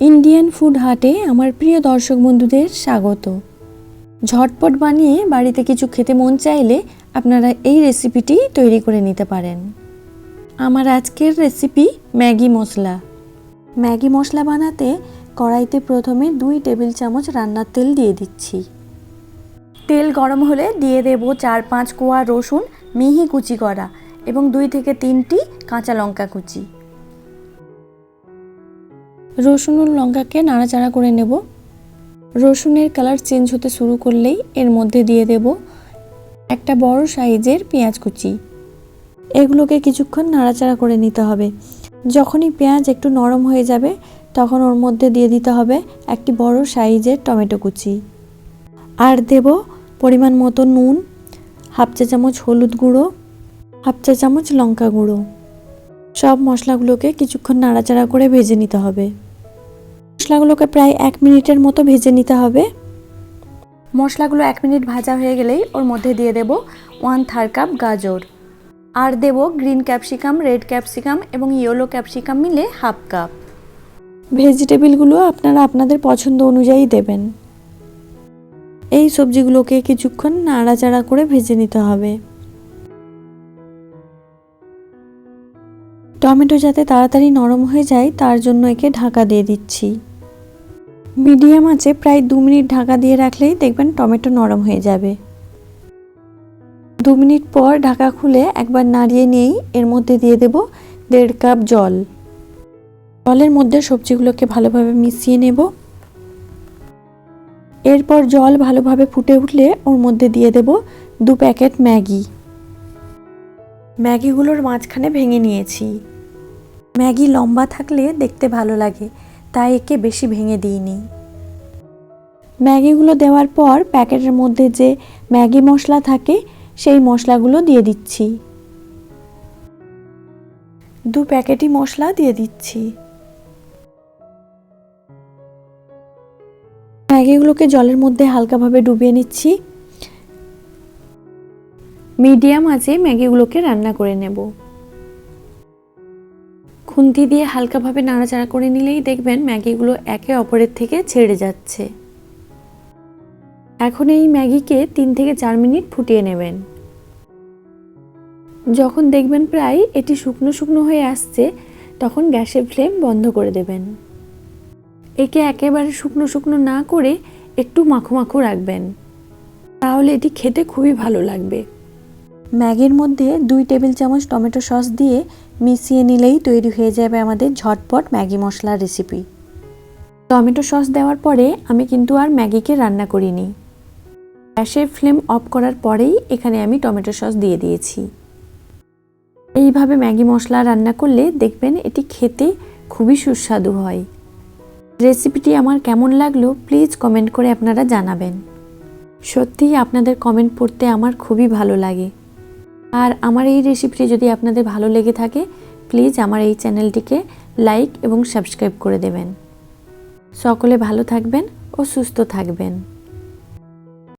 Indian food হাটে আমার প্রিয় দর্শক বন্ধুদের স্বাগত। ঝটপট বানিয়ে বাড়িতে কিছু খেতে মন চাইলে আপনারা এই রেসিপিটি তৈরি করে নিতে পারেন। আমার আজকের রেসিপি ম্যাগি মশলা। ম্যাগি মশলা বানাতে কড়াইতে প্রথমে দুই টেবিল চামচ রান্নার তেল দিয়ে দিচ্ছি। তেল গরম হলে দিয়ে দেব চার পাঁচ কোয়া রসুন, মিহি কুচি করা এবং দুই থেকে তিনটি কাঁচা লঙ্কা কুচি। রসুন ও লঙ্কাকে নাড়াচাড়া করে নেব। রসুনের কালার চেঞ্জ হতে শুরু করলেই এর মধ্যে দিয়ে দেব একটা বড় সাইজের পেঁয়াজ কুচি। এগুলোকে কিছুক্ষণ নাড়াচাড়া করে নিতে হবে। যখনই পেঁয়াজ একটু নরম হয়ে যাবে, তখন ওর মধ্যে দিয়ে দিতে হবে একটি বড় সাইজের টমেটো কুচি। আর দেব পরিমাণ মতো নুন, হাফ চা চামচ হলুদ গুঁড়ো, হাফ চা চামচ লঙ্কা গুঁড়ো। সব মশলাগুলোকে কিছুক্ষণ নাড়াচাড়া করে ভেজে নিতে হবে। মশলাগুলোকে প্রায় এক মিনিটের মতো ভেজে নিতে হবে। মশলাগুলো এক মিনিট ভাজা হয়ে গেলেই ওর মধ্যে দিয়ে দেব ওয়ান থার্ড কাপ গাজর। আর দেব গ্রিন ক্যাপসিকাম, রেড ক্যাপসিকাম এবং ইয়েলো ক্যাপসিকাম মিলে হাফ কাপ। ভেজিটেবিলগুলো আপনারা আপনাদের পছন্দ অনুযায়ী দেবেন। এই সবজিগুলোকে কিছুক্ষণ নাড়াচাড়া করে ভেজে নিতে হবে। টমেটো যাতে তাড়াতাড়ি নরম হয়ে যায়, তার জন্য একে ঢাকা দিয়ে দিচ্ছি। মিডিয়াম আছে, প্রায় দু মিনিট ঢাকা দিয়ে রাখলেই দেখবেন টমেটো নরম হয়ে যাবে। দু মিনিট পর ঢাকা খুলে একবার নাড়িয়ে নিয়েই এর মধ্যে দিয়ে দেব দেড় কাপ জল। জলের মধ্যে সবজিগুলোকে ভালোভাবে মিশিয়ে নেব। এরপর জল ভালোভাবে ফুটে উঠলে ওর মধ্যে দিয়ে দেব দু প্যাকেট ম্যাগি। ম্যাগিগুলোর মাঝখানে ভেঙে নিয়েছি। ম্যাগি লম্বা থাকলে দেখতে ভালো লাগে। তাই একে বেশি ভেঙে দিইনি। ম্যাগিগুলো দেওয়ার পর প্যাকেটের মধ্যে যে ম্যাগি মশলা থাকে, সেই মশলাগুলো দিয়ে দিচ্ছি। দু প্যাকেটই মশলা দিয়ে দিচ্ছি। ম্যাগিগুলোকে জলের মধ্যে হালকাভাবে ডুবিয়ে নিচ্ছি। মিডিয়াম আঁচে ম্যাগিগুলোকে রান্না করে নেব। খুন্তি দিয়ে হালকাভাবে নাড়াচাড়া করে নিলেই দেখবেন ম্যাগিগুলো একে অপরের থেকে ছেড়ে যাচ্ছে। এখন এই ম্যাগিকে তিন থেকে চার মিনিট ফুটিয়ে নেবেন। যখন দেখবেন প্রায় এটি শুকনো শুকনো হয়ে আসছে, তখন গ্যাসের ফ্লেম বন্ধ করে দেবেন। একে একেবারে শুকনো শুকনো না করে একটু মাখো মাখো রাখবেন। তাহলে এটি খেতে খুবই ভালো লাগবে। ম্যাগির মধ্যে দুই টেবিল চামচ টমেটো সস দিয়ে মিশিয়ে নিলেই তৈরি হয়ে যাবে আমাদের ঝটপট ম্যাগি মশলার রেসিপি। টমেটো সস দেওয়ার পরে আমি কিন্তু আর ম্যাগিকে রান্না করিনি। গ্যাসের ফ্লেম অফ করার পরেই এখানে আমি টমেটো সস দিয়ে দিয়েছি। এইভাবে ম্যাগি মশলা রান্না করলে দেখবেন এটি খেতে খুবই সুস্বাদু হয়। রেসিপিটি আমার কেমন লাগল প্লিজ কমেন্ট করে আপনারা জানাবেন। সত্যিই আপনাদের কমেন্ট পড়তে আমার খুবই ভালো লাগে। আর আমার এই রেসিপিটি যদি আপনাদের ভালো লেগে থাকে প্লিজ আমার এই চ্যানেলটিকে লাইক এবং সাবস্ক্রাইব করে দেবেন। সকলে ভালো থাকবেন ও সুস্থ থাকবেন।